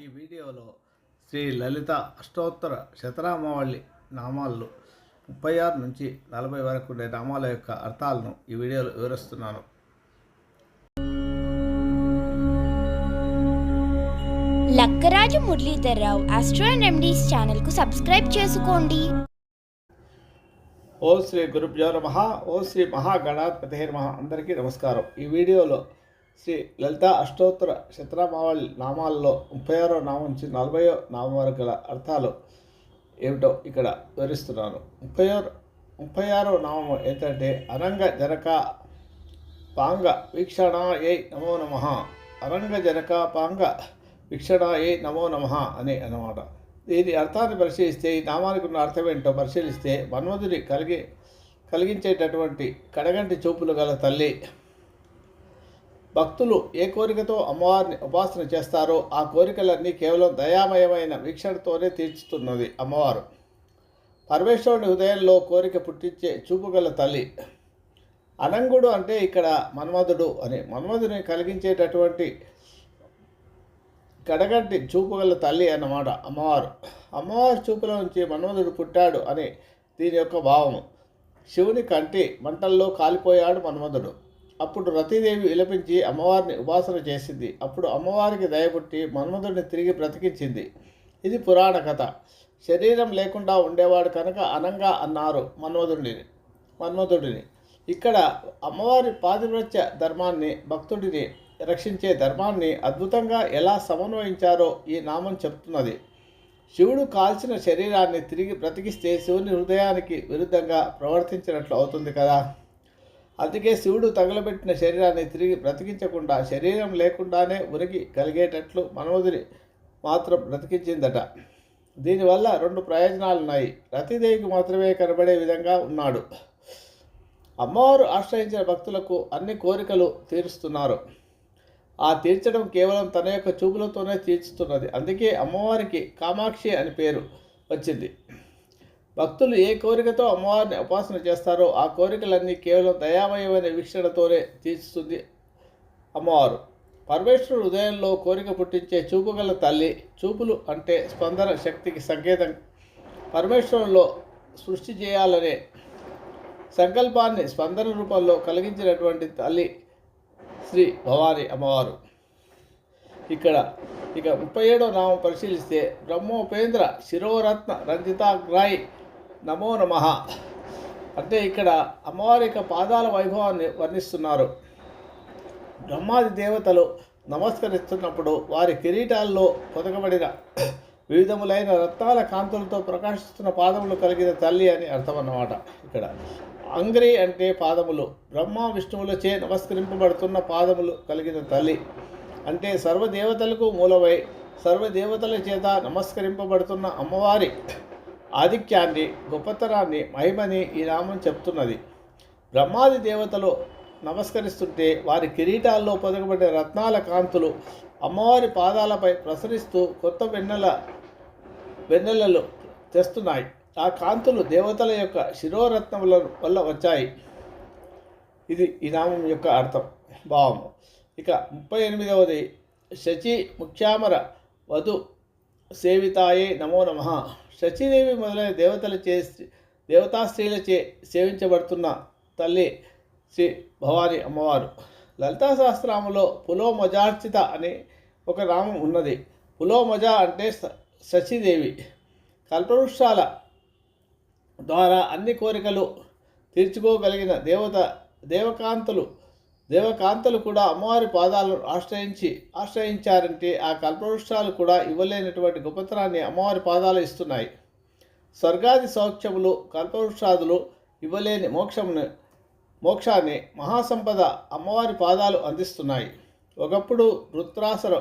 ఈ వీడియోలో శ్రీ లలిత అష్టోత్తర శతనామావళి నామాల్లో ముప్పై ఆరు నుంచి నలభై వరకు ఉండే నామాల యొక్క అర్థాలను ఈ వీడియోలో వివరిస్తున్నాను. Lakkaraju Muralidhar Rao astro and remedies ఛానల్కు సబ్స్క్రైబ్ చేసుకోండి. ఓ శ్రీ గురుభ్యో నమ ఓ శ్రీ మహాగణాధిపతి నమ. అందరికీ నమస్కారం. ఈ వీడియోలో శ్రీ లలిత అష్టోత్తర శతనామావళి నామాల్లో ముప్పై ఆరో నామం నుంచి నలభయో నామం వరకు గల అర్థాలు ఏమిటో ఇక్కడ వివరిస్తున్నాను. ముప్పై ఆరు ముప్పై ఆరో నామం ఏంటంటే అనంగ జనక పాంగ వీక్షణ ఏ నమో నమ. అనంగ జనక పాంగ వీక్షణ ఏ నమో నమ అని అన్నమాట. దీని అర్థాన్ని పరిశీలిస్తే ఈ నామానికి ఉన్న అర్థం ఏంటో పరిశీలిస్తే మన్మధుని కలిగి కలిగించేటటువంటి కడగంటి చూపులు గల తల్లి భక్తులు ఏ కోరికతో అమ్మవారిని ఉపాసన చేస్తారో ఆ కోరికలన్నీ కేవలం దయామయమైన వీక్షణతోనే తీర్చుతున్నది అమ్మవారు. పరమేశ్వరుని హృదయంలో కోరిక పుట్టించే చూపుగల తల్లి. అనంగుడు అంటే ఇక్కడ మన్మధుడు అని మన్మధుని కలిగించేటటువంటి కడగంటి చూపుగల తల్లి అన్నమాట అమ్మవారు. అమ్మవారి చూపుల నుంచి మన్మధుడు పుట్టాడు అని దీని యొక్క భావము. శివుని కంటి మంటల్లో కాలిపోయాడు మన్మధుడు. అప్పుడు రతీదేవి విలపించి అమ్మవారిని ఉపాసన చేసింది. అప్పుడు అమ్మవారికి దయపుట్టి మన్మధుడిని తిరిగి బ్రతికించింది. ఇది పురాణ కథ. శరీరం లేకుండా ఉండేవాడు కనుక అనంగా అన్నారు మన్మధుడిని మన్మధుడిని. ఇక్కడ అమ్మవారి పాతివ్రత్య ధర్మాన్ని భక్తుడిని రక్షించే ధర్మాన్ని అద్భుతంగా ఎలా సమన్వయించారో ఈ నామం చెప్తున్నది. శివుడు కాల్చిన శరీరాన్ని తిరిగి బ్రతికిస్తే శివుని హృదయానికి విరుద్ధంగా ప్రవర్తించినట్లు అవుతుంది కదా. అందుకే శివుడు తగలబెట్టిన శరీరాన్ని తిరిగి బ్రతికించకుండా శరీరం లేకుండానే ఉనికి కలిగేటట్లు మనోదిని మాత్రం బ్రతికించిందట. దీనివల్ల రెండు ప్రయోజనాలు ఉన్నాయి రతిదేవికి మాత్రమే కనబడే విధంగా ఉన్నాడు. అమ్మవారు ఆశ్రయించిన భక్తులకు అన్ని కోరికలు తీరుస్తున్నారు. ఆ తీర్చడం కేవలం తన యొక్క చూపులతోనే తీర్చుతున్నది. అందుకే అమ్మవారికి కామాక్షి అని పేరు వచ్చింది. భక్తులు ఏ కోరికతో అమ్మవారిని ఉపాసన చేస్తారో ఆ కోరికలన్నీ కేవలం దయామయమైన వీక్షణతోనే తీర్చుతుంది అమ్మవారు. పరమేశ్వరుడు హృదయంలో కోరిక పుట్టించే చూపుగల తల్లి చూపులు అంటే స్పందన శక్తికి సంకేతం. పరమేశ్వరంలో సృష్టి చేయాలనే సంకల్పాన్ని స్పందన రూపంలో కలిగించినటువంటి తల్లి శ్రీ భవాని అమ్మవారు. ఇక్కడ ఇక ముప్పై ఏడో నామం పరిశీలిస్తే బ్రహ్మోపేంద్ర శిరోరత్న రంజితాగ్రాయి నమో నమ. అంటే ఇక్కడ అమ్మవారి యొక్క పాదాల వైభవాన్ని వర్ణిస్తున్నారు. బ్రహ్మాది దేవతలు నమస్కరిస్తున్నప్పుడు వారి కిరీటాల్లో పొదగబడిన వివిధములైన రత్నాల కాంతులతో ప్రకాశిస్తున్న పాదములు కలిగిన తల్లి అని అర్థం అన్నమాట ఇక్కడ. అంగ్రి అంటే పాదములు. బ్రహ్మ విష్ణువులచే నమస్కరింపబడుతున్న పాదములు కలిగిన తల్లి. అంటే సర్వదేవతలకు మూలమై సర్వదేవతల చేత నమస్కరింపబడుతున్న అమ్మవారి ఆధిక్యాన్ని గొప్పతనాన్ని మహిమని ఈ నామం చెప్తున్నది. బ్రహ్మాది దేవతలు నమస్కరిస్తుంటే వారి కిరీటాల్లో పొదగబడిన రత్నాల కాంతులు అమ్మవారి పాదాలపై ప్రసరిస్తూ కొత్త వెన్నెల వెన్నెలలు తెస్తున్నాయి. ఆ కాంతులు దేవతల యొక్క శిరోరత్నముల వల్ల వచ్చాయి. ఇది ఈ నామం యొక్క అర్థం. భావము. ఇక ముప్పై ఎనిమిదవది శచి ముఖ్యామర వధు సేవితాయే నమో నమ. శచీదేవి మొదలైన దేవతలచే దేవతా స్త్రీలచే సేవించబడుతున్న తల్లి శ్రీ భవాని అమ్మవారు. లలితా సహస్రాములో పులోమజార్చిత అనే ఒక నామం ఉన్నది. పులోమజ అంటే స- కల్పవృక్షాల ద్వారా అన్ని కోరికలు తీర్చుకోగలిగిన దేవత దేవకాంతలు దేవకాంతలు కూడా అమ్మవారి పాదాలను ఆశ్రయించి ఆశ్రయించారంటే ఆ కల్పవృక్షాలు కూడా ఇవ్వలేనటువంటి గొప్పతనాన్ని అమ్మవారి పాదాలు ఇస్తున్నాయి. స్వర్గాది సౌఖ్యములు కల్పవృక్షాదులు ఇవ్వలేని మోక్షమును మోక్షాన్ని మహాసంపద అమ్మవారి పాదాలు అందిస్తున్నాయి. ఒకప్పుడు వృత్రాసుర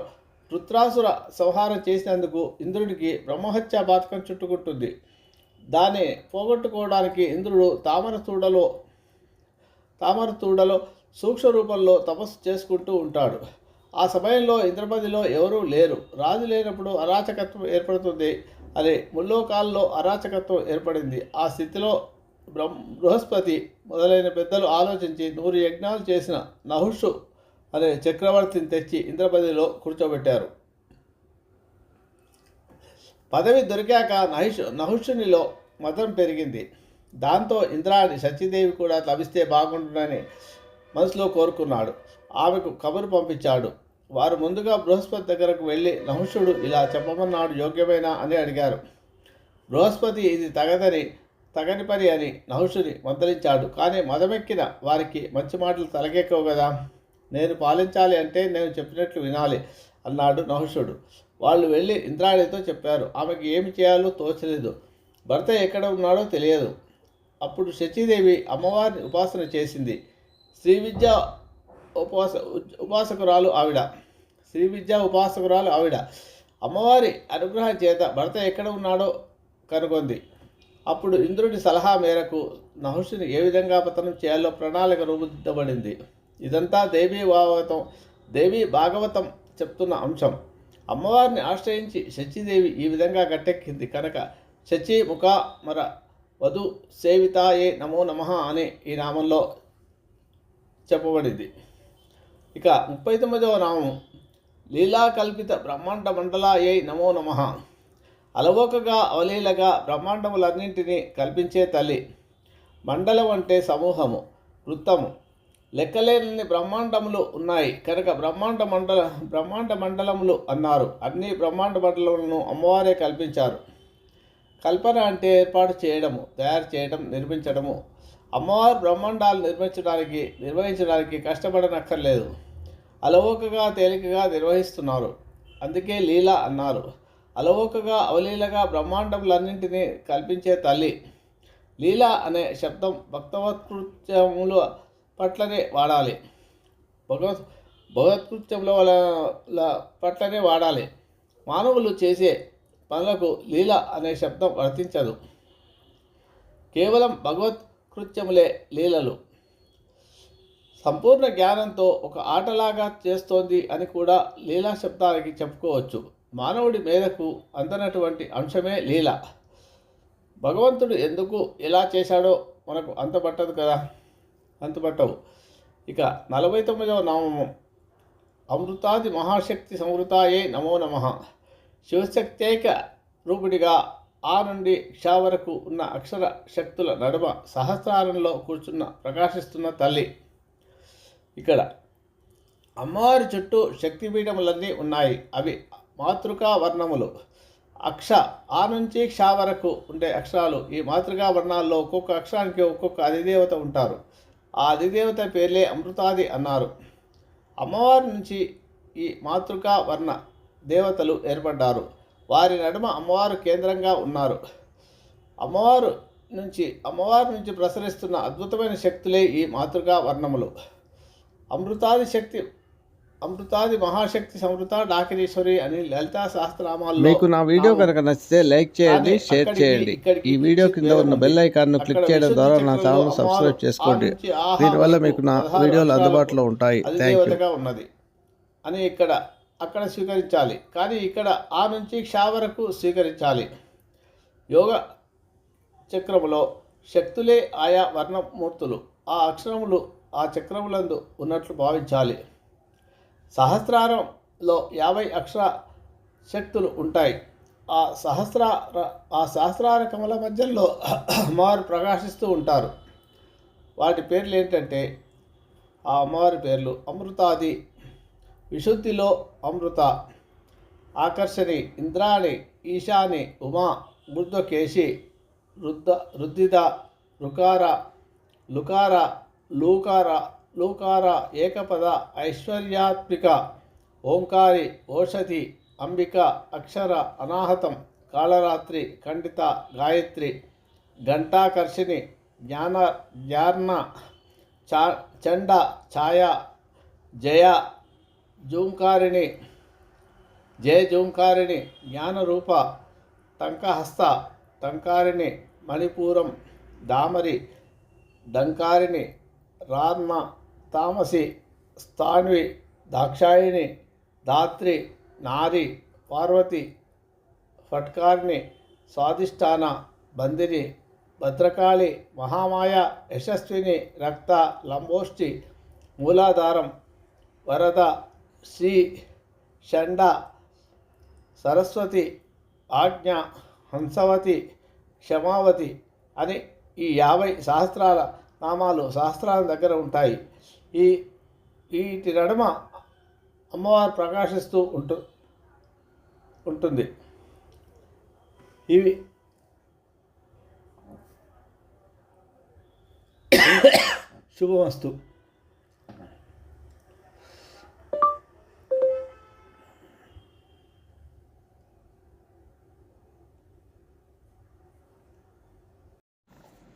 వృత్రాసుర సంహారం చేసినందుకు ఇంద్రుడికి బ్రహ్మహత్య బాతకం చుట్టుకుంటుంది. దాన్ని పోగొట్టుకోవడానికి ఇంద్రుడు తామర తూడలో తామర తూడలో సూక్ష్మ రూపంలో తపస్సు చేసుకుంటూ ఉంటాడు. ఆ సమయంలో ఇంద్రమదిలో ఎవరూ లేరు. రాజు లేనప్పుడు అరాచకత్వం ఏర్పడుతుంది అని ముల్లోకాల్లో అరాచకత్వం ఏర్పడింది. ఆ స్థితిలో బ్రహ్ బృహస్పతి మొదలైన పెద్దలు ఆలోచించి నూరు యజ్ఞాలు చేసిన నహుషు అనే చక్రవర్తిని తెచ్చి ఇంద్రపదిలో కూర్చోబెట్టారు. పదవి దొరికాక నహిషు నహుషునిలో మతం పెరిగింది. దాంతో ఇంద్రాని సత్యదేవి కూడా లభిస్తే బాగుంటుందని మనసులో కోరుకున్నాడు. ఆమెకు కబురు పంపించాడు. వారు ముందుగా బృహస్పతి దగ్గరకు వెళ్ళి నహుషుడు ఇలా చెప్పమన్నాడు యోగ్యమేనా? అని అడిగారు. బృహస్పతి ఇది తగదని తగని పని అని నహుషుని మందలించాడు. కానీ మదమెక్కిన వారికి మంచి మాటలు తలకెక్కవు కదా. నేను పాలించాలి అంటే నేను చెప్పినట్లు వినాలి అన్నాడు నహుషుడు. వాళ్ళు వెళ్ళి ఇంద్రాణితో చెప్పారు. ఆమెకి ఏమి చేయాలో తోచలేదు. భర్త ఎక్కడ ఉన్నాడో తెలియదు. అప్పుడు శచీదేవి అమ్మవారిని ఉపాసన చేసింది. శ్రీ విద్య ఉపాస ఉపాసకురాలు ఆవిడ. శ్రీ విద్య ఉపాసకురాలు ఆవిడ. అమ్మవారి అనుగ్రహం చేత భర్త ఎక్కడ ఉన్నాడో కనుగొంది. అప్పుడు ఇంద్రుడి సలహా మేరకు నహుషుని ఏ విధంగా పతనం చేయాలో ప్రణాళిక రూపుదిద్దబడింది ఇదంతా దేవీ భాగవతం దేవీ భాగవతం చెప్తున్న అంశం. అమ్మవారిని ఆశ్రయించి శచీదేవి ఈ విధంగా గట్టెక్కింది కనుక శచి ముఖ మర వధు సేవితాయే నమో నమః అనే ఈ నామంలో చెప్పబడింది. ఇక ముప్పై తొమ్మిదవ నామం లీలాకల్పిత బ్రహ్మాండ మండలాయై నమో నమః. అలవోకగా అవలీలగా బ్రహ్మాండములన్నింటినీ కల్పించే తల్లి. మండలం అంటే సమూహము వృత్తము. లెక్కలేని బ్రహ్మాండములు ఉన్నాయి. కనుక బ్రహ్మాండ మండల బ్రహ్మాండ మండలములు అన్నారు. అన్ని బ్రహ్మాండ మండలములను అమ్మవారే కల్పించారు. కల్పన అంటే ఏర్పాటు చేయడము తయారు చేయడం నిర్మించడము. అమ్మవారు బ్రహ్మాండాలు నిర్మించడానికి నిర్వహించడానికి కష్టపడనక్కర్లేదు. అలవోకగా తేలికగా నిర్వహిస్తున్నారు. అందుకే లీల అన్నారు. అలవోకగా అవలీలగా బ్రహ్మాండములన్నింటినీ కల్పించే తల్లి. లీల అనే శబ్దం భక్తవత్కృత్యముల పట్లనే వాడాలి. భగవత్ భగవత్కృత్యముల వల్ల పట్లనే వాడాలి. మానవులు చేసే పనులకు లీల అనే శబ్దం వర్తించదు. కేవలం భగవత్ కృత్యములే లీలలు. సంపూర్ణ జ్ఞానంతో ఒక ఆటలాగా చేస్తోంది అని కూడా లీలా శబ్దానికి చెప్పుకోవచ్చు. మానవుడి మేధకు అందనటువంటి అంశమే లీల. భగవంతుడు ఎందుకు ఎలా చేశాడో మనకు అంతపట్టదు కదా? అంతుపట్టవు ఇక నలభై తొమ్మిదవ నామము అమృతాది మహాశక్తి సంవృతాయే నమో నమ. శివశక్తేక రూపుడిగా ఆ నుండి క్ష వరకు ఉన్న అక్షర శక్తుల నడుమ సహస్రారంలో కూర్చున్న ప్రకాశిస్తున్న తల్లి. ఇక్కడ అమ్మవారి చుట్టూ శక్తిపీఠములన్నీ ఉన్నాయి. అవి మాతృకా వర్ణములు అక్ష ఆ నుంచి క్ష వరకు ఉండే అక్షరాలు ఈ మాతృకా వర్ణాల్లో ఒక్కొక్క అక్షరానికి ఒక్కొక్క అధిదేవత ఉంటారు. ఆ అధిదేవత పేర్లే అమృతాది అన్నారు. అమ్మవారి నుంచి ఈ మాతృకా వర్ణ దేవతలు ఏర్పడ్డారు. వారి నడుమ అమ్మవారు కేంద్రంగా ఉన్నారు. అమ్మవారు నుంచి అమ్మవారి నుంచి ప్రసరిస్తున్న అద్భుతమైన శక్తులే ఈ మాతృకా వర్ణములు. అమృతాది శక్తి అమృతాది మహాశక్తి సమృత డాకిరీశ్వరి అని లలితా సహస్రనామాల్లో మీకు నా వీడియో. కనుక నచ్చితే లైక్ చేయండి షేర్ చేయండి. ఈ వీడియో కింద ఉన్న బెల్. ఐకాన్ను అక్కడ క్లిక్ చేయడం ద్వారా నా ఛానల్ సబ్స్క్రైబ్ చేసుకోండి. దీనివల్ల మీకు నా వీడియోలు అందుబాటులో ఉంటాయి. థ్యాంక్ ఉన్నది. అని ఇక్కడ అక్కడ స్వీకరించాలి. కానీ ఇక్కడ ఆ నుంచి క్షా వరకు స్వీకరించాలి. యోగ చక్రములో శక్తులే ఆయా వర్ణమూర్తులు. ఆ అక్షరములు ఆ చక్రములందు ఉన్నట్లు భావించాలి. సహస్రారంలో యాభై అక్షర శక్తులు ఉంటాయి. ఆ సహస్ర ఆ సహస్రార కమల మధ్యలో అమ్మవారు ప్రకాశిస్తూ ఉంటారు. వాటి పేర్లు ఏంటంటే ఆ అమ్మవారి పేర్లు అమృతాది విశుద్ధిలో అమృత ఆకర్షణి ఇంద్రాణి ఈశాని ఉమా మృద్వకేశి రుద్ద రుద్దిద రుకార లుకార లూకార లూకార ఏకపద ఐశ్వర్యాత్మిక ఓంకారి ఓషధి అంబిక అక్షర అనాహతం కాళరాత్రి ఖండిత గాయత్రి ఘంటాకర్షిణి జ్ఞాన జ్ఞాన చా చండ ఛాయ జయ జూంకారిణి జయ జూంకారిణి జ్ఞానరూప టంకహస్త టంకారిణి మణిపూరం దామరి డంకారిణి రాన్న తామసి స్థాన్వి దాక్షాయిణి ధాత్రి నారి పార్వతి ఫట్కారిణి స్వాదిష్టాన బందిని భద్రకాళి మహామాయ యశస్విని రక్త లంబోష్టి మూలాధారం వరద శ్రీ షండ సరస్వతి ఆజ్ఞ హంసవతి క్షమావతి అని ఈ యాభై సహస్రాల నామాలు సహస్రాల దగ్గర ఉంటాయి. ఈ వీటి నడుమ అమ్మవారు ప్రకాశిస్తూ ఉంటు ఉంటుంది. ఇవి శుభమస్తు.